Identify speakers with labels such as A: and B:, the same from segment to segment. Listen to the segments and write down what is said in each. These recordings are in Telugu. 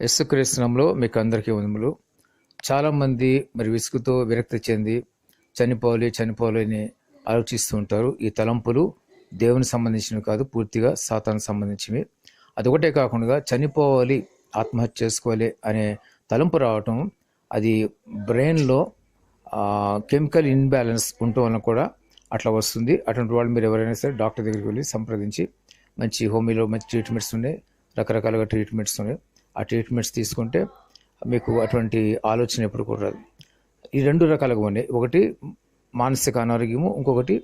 A: యస్సుక్రీస్తునంలో మీకు అందరికీ వందములు. చాలామంది మరి విసుగుతో విరక్తి చెంది చనిపోవాలి చనిపోవాలి అని ఆలోచిస్తూ ఉంటారు. ఈ తలంపులు దేవునికి సంబంధించినవి కాదు పూర్తిగా సాతానికి సంబంధించినవి. అదొకటే కాకుండా చనిపోవాలి ఆత్మహత్య చేసుకోవాలి అనే తలంపు రావటం అది బ్రెయిన్లో కెమికల్ ఇన్బ్యాలెన్స్ ఉండటం వలన కూడా అట్లా వస్తుంది. అటువంటి వాళ్ళు మీరు ఎవరైనా సరే డాక్టర్ దగ్గరికి వెళ్ళి సంప్రదించి మంచి హోమియోలో మంచి ట్రీట్మెంట్స్ ఉన్నాయి రకరకాలుగా ట్రీట్మెంట్స్ ఉన్నాయి. ఆ ట్రీట్మెంట్స్ తీసుకుంటే మీకు అటువంటి ఆలోచన ఎప్పుడు కూడా రాదు. ఈ రెండు రకాలుగా ఉన్నాయి. ఒకటి మానసిక అనారోగ్యము ఇంకొకటి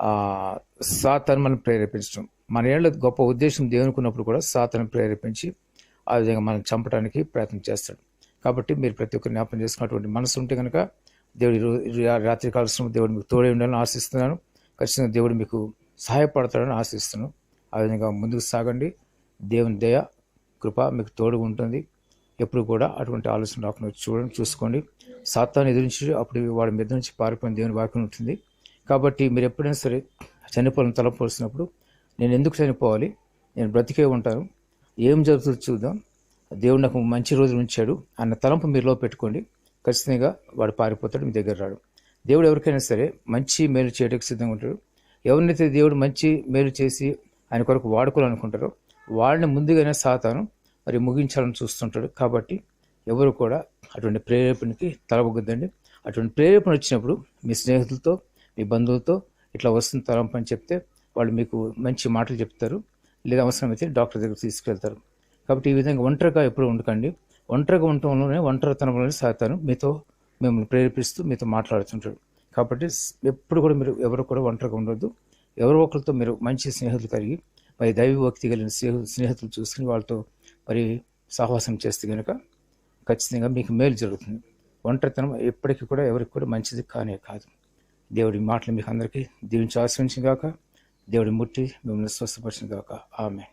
A: ఆ, సాతాను మనం ప్రేరేపించడం. మన ఏళ్ళ గొప్ప ఉద్దేశం దేవునుకున్నప్పుడు కూడా సాతాను ప్రేరేపించి ఆ విధంగా మనం చంపడానికి ప్రయత్నం చేస్తాడు. కాబట్టి మీరు ప్రతి ఒక్కరు జ్ఞాపకం చేసుకున్నటువంటి మనసు ఉంటే కనుక దేవుడు రాత్రి కాల్సిన దేవుడు మీకు తోడే ఉండాలని ఆశిస్తున్నాను. ఖచ్చితంగా దేవుడు మీకు సహాయపడతాడని ఆశిస్తున్నాను. ఆ విధంగా ముందుకు సాగండి. దేవుని దయ కృప మీకు తోడుగా ఉంటుంది. ఎప్పుడు కూడా అటువంటి ఆలోచన రాకుండా చూడండి చూసుకోండి. సాత్తాన్ని ఎదురించి అప్పుడు వాడి మీద నుంచి పారిపోయిన దేవుని వాక్యం ఉంటుంది. కాబట్టి మీరు ఎప్పుడైనా సరే చనిపోవాలని తలపోసినప్పుడు నేను ఎందుకు చనిపోవాలి? నేను బ్రతికే ఉంటాను. ఏం జరుగుతుందో చూద్దాం. దేవుడు నాకు మంచి రోజులు ఉంచాడు అన్న తలంపు మీరులో పెట్టుకోండి. ఖచ్చితంగా వాడు పారిపోతాడు మీ దగ్గర రాడు. దేవుడు ఎవరికైనా సరే మంచి మేలు చేయడానికి సిద్ధంగా ఉంటాడు. ఎవరినైతే దేవుడు మంచి మేలు చేసి ఆయన కొరకు వాడుకోవాలనుకుంటారో వాళ్ళని ముందుగానే సాతాను మరి ముగించాలని చూస్తుంటాడు. కాబట్టి ఎవరు కూడా అటువంటి ప్రేరేపణకి తలబొగ్గద్దండి అటువంటి ప్రేరేపణ వచ్చినప్పుడు మీ స్నేహితులతో మీ బంధువులతో ఇట్లా వస్తుంది తలంపు అని చెప్తే వాళ్ళు మీకు మంచి మాటలు చెప్తారు. లేదా అవసరమైతే డాక్టర్ దగ్గర తీసుకెళ్తారు. కాబట్టి ఈ విధంగా ఒంటరిగా ఎప్పుడు ఉండకండి. ఒంటరిగా ఉండటంలోనే ఒంటరితనంలోనే సాగుతాను మీతో మిమ్మల్ని ప్రేరేపిస్తూ మీతో మాట్లాడుతుంటాడు. కాబట్టి ఎప్పుడు కూడా మీరు ఎవరు కూడా ఒంటరిగా ఉండొద్దు. ఎవరో ఒకరితో మీరు మంచి స్నేహితులు కలిగి మరి దైవభక్తి కలిగిన స్నేహ స్నేహితులు చూసుకుని వాళ్ళతో మరి సహవాసం చేస్తే కనుక ఖచ్చితంగా మీకు మేలు జరుగుతుంది. ఒంటరితనం ఎప్పటికీ కూడా ఎవరికి కూడా మంచిది కానే కాదు. దేవుడి మాటలు మీకు అందరికీ దీవించి ఆశ్రయించిన కాక దేవుడి ముట్టి మిమ్మల్ని స్వస్థపరిచిన కాక ఆమె